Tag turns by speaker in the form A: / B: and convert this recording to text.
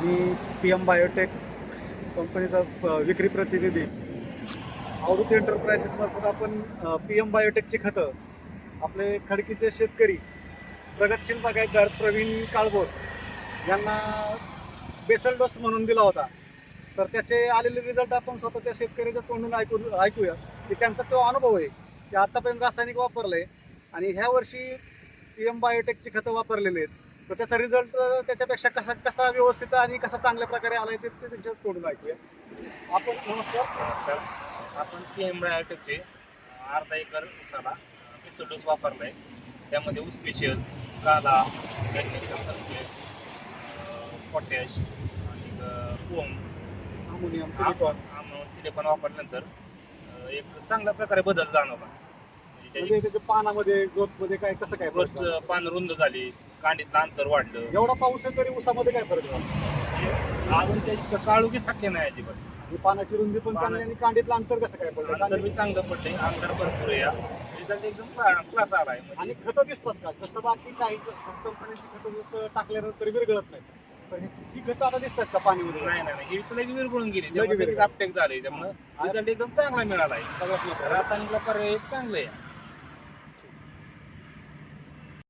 A: मी P M biotech कंपनीचा विक्री प्रतिनिधी. आवृत्ती एंटरप्राइजेसमार्फत आपण पी एम बायोटेकची खतं आपले खडकीचे शेतकरी प्रगतशील बागायतदार प्रवीण काळभोर यांना बेसल डोस म्हणून दिला होता. तर त्याचे आलेले रिझल्ट आपण स्वतः त्या शेतकऱ्याच्या तोंडून ऐकू ऐकूया. की त्यांचा तो अनुभव आहे की आत्तापर्यंत रासायनिक वापरलं आहे आणि ह्या वर्षी पी एम बायोटेकची खतं वापरलेली आहेत. तर त्याचा रिझल्ट त्याच्यापेक्षा कसा कसा व्यवस्थित आणि कसा चांगल्या प्रकारे आलाय ते ते त्यांच्या तोंडून ऐकूया आपण नमस्कार.
B: नमस्कार. आपण पी एम बायोटेकचे अर्धा एकर उसाला मिक्सर डोस वापरलाय. त्यामध्ये ऊस स्पेशल काला मॅग्नेशियम सल्फेट पोटॅश आणि ओम
A: अमोनियम सिलिकॉन
B: सिलिकॉन वापरल्यानंतर एक चांगल्या प्रकारे बदल जाणवला. म्हणजे
A: म्हणजे त्याच्या पानामध्ये ग्रोथमध्ये काय कसं काय
B: ग्रोथ? पान रुंद झाली. कांडीतलं अंतर वाढलं.
A: एवढा पाऊस आहे तरी उसामध्ये काय फरक झाला
B: अजून त्याची काळुकी साठली नाही अजिबात.
A: आणि पानाची रुंदी पण चांगली आणि कांडीतलं अंतर कसं काय पडलं?
B: अंतर बी चांगलं पडले अंतर भरपूर आहे या. रिझल्ट एकदम क्लास आलाय
A: आणि
B: म्हणजे
A: खतं दिसतात का? जसं बाकी काही कंपन्यांची खतं टाकल्यानंतर विरघळत नाही. तर हे- ही खतं आता दिसतात का पाणीमध्ये
B: नाही नाही नाही. ही तुला विरघळून गेली.
A: लगेच
B: त्यामुळे
A: विरघळली.
B: अपटेक झाले. त्यामुळे रिझल्ट एकदम चांगला मिळाला आहे.
A: सगळ्यात महत्त्वाचं.
B: रासायनिकला पर्याय चांगले आहे.